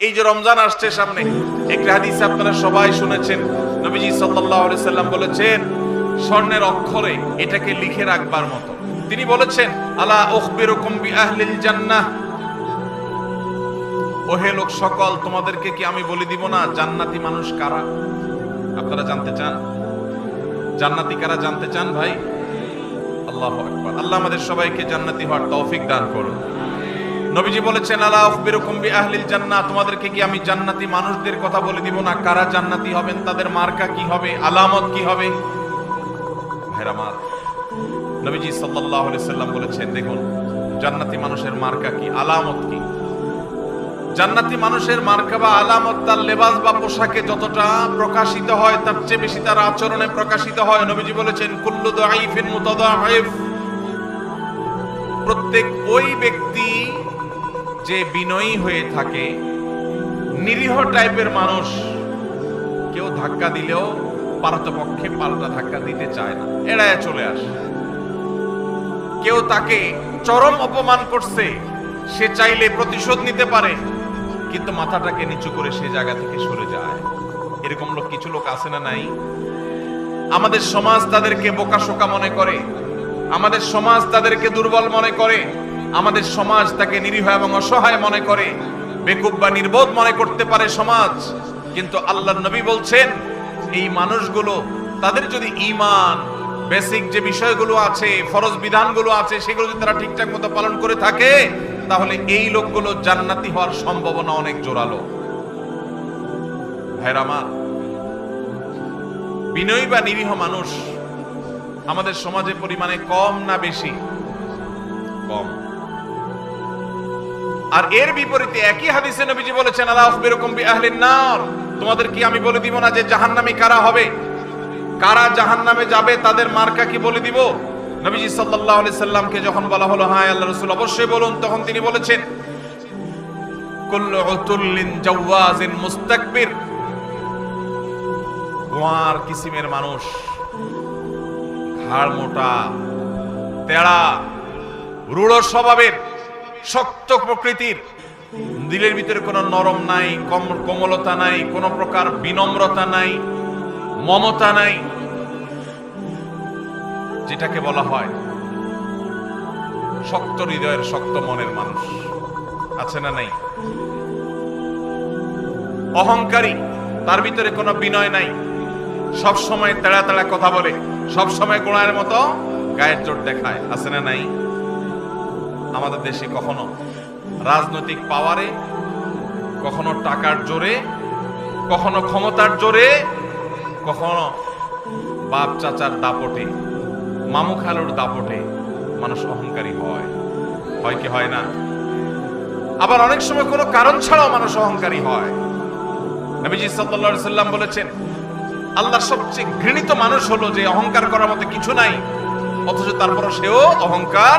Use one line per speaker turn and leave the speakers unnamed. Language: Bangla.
এই যে রমজান আসছে সামনে, একটা হাদিস আপনারা সবাই শুনেছেন। নবীজি সাল্লাল্লাহু সাল্লাম বলেছেন, স্বর্ণের অক্ষরে এটাকে লিখে রাখবার মতো। তিনি বলেছেন, আলা উখবিরুকুম জান্নাহ। ওহে লোক সকল, তোমাদেরকে কি আমি বলে দিব না, জান্নাতি মানুষ কারা? আপনারা জানতে চান? জান্নাতি কারা জানতে চান ভাই? আল্লাহু আকবার। আল্লাহ আমাদের সবাইকে জান্নাতি হওয়ার তৌফিক দান করুন। নবীজি বলেছেন, আলা আখবিরুকুম বিআহলিল জান্নাহ। তোমাদেরকে কি আমি জান্নাতি মানুষদের কথা বলে দিব না? কারা জান্নাতি হবেন? তাদের মার্কা কি হবে? আলামত কি হবে? ভাইরা আমার, নবীজি সাল্লাল্লাহু আলাইহি সাল্লাম বলেছেন, দেখুন, জান্নাতি মানুষের মার্কা কি? আলামত কি? জান্নাতি মানুষের মার্কা বা আলামত তার লেবাস বা পোশাকে যতটা প্রকাশিত হয়, তার চেয়ে বেশি তার আচরণে প্রকাশিত হয়। নবীজি বলেছেন, কুল্লু দাইফিন মুতাদাইফ প্রত্যেক ওই ব্যক্তি যে বিনয়ী হয়ে থাকে, নিরীহ টাইপের মানুষ, কেউ ধাক্কা দিলেও পারতপক্ষে পাল্টা ধাক্কা দিতে চায় না। এড়ায় চলে আসে। কেউ তাকে চরম অপমান করছে, সে চাইলে প্রতিশোধ নিতে পারে, কিন্তু মাথাটাকে নিচু করে সে জায়গা থেকে সরে যায়। এরকম লোক কিছু লোক আছে না নাই? আমাদের সমাজ তাদেরকে বোকাশোকা মনে করে, আমাদের সমাজ তাদেরকে দুর্বল মনে করে আমাদের সমাজ তাকে নিরীহ এবং অসহায় মনে করে। বেকুব বা নির্বোধ মনে করতে পারে সমাজ। কিন্তু আল্লাহ নবী বলছেন, এই মানুষগুলো, তাদের যদি ইমান বেসিক যে বিষয়গুলো আছে, ফরজ বিধানগুলো আছে, সেগুলো যদি তারা ঠিকঠাক মতো পালন করে থাকে, তাহলে এই লোকগুলো জান্নাতি হওয়ার সম্ভাবনা অনেক জোরালো। ভাইরা আমার, বিনয়ী বা নিরীহ মানুষ আমাদের সমাজে পরিমাণে কম না বেশি? কম। আর এর বিপরীতে একই হাদিসে নবীজি বলেছেন আল্লাহ আখবিরুকুম বিআহলিন নার। তোমাদের কি আমি বলে দিব না যে জাহান্নামী কারা হবে? কারা জাহান্নামে যাবে, তাদের মার্কা কি বলে দিব? নবীজি সাল্লাল্লাহু আলাইহি সাল্লামকে যখন বলা হলো হ্যাঁ আল্লাহ রাসূল, অবশ্যই বলুন। তখন তিনি বলেছেন, কুল্লু উতুল্লিন জাওয়াজিন মুস্তাকবির। গোয়ার কিসিমের মানুষ, ঘাড় মোটা, তেড়া, রূঢ় স্বভাবের শক্ত প্রকৃতির। দিলের ভিতরে কোনো নরম নাই কোমলতা নাই, কোনো প্রকার বিনম্রতা নাই, মমতা নাই, যেটাকে বলা হয় শক্ত হৃদয়ের শক্ত মনের মানুষ। আছে না নাই? অহংকারী, তার ভিতরে কোনো বিনয় নাই। সব সময় তেড়া তেড়া কথা বলে, সব সময় গোড়ার মতো গায়ের জোর দেখায়। আছে না নাই? আমাদের দেশে কখনো রাজনৈতিক পাওয়ারে কখনো টাকার জোরে, কখনো ক্ষমতার জোরে, কখনো বাপ চাচার দাপটে, মামু খালুর দাপটে মানুষ অহংকারী হয়। হয় কি হয় না? আবার অনেক সময় কোনো কারণ ছাড়াও মানুষ অহংকারী হয়। নবীজি আলাইহি সাল্লাম বলেছেন, আল্লাহর সবচেয়ে ঘৃণিত মানুষ হলো যে অহংকার করার মতো কিছু নাই, অথচ তারপরও সেও অহংকার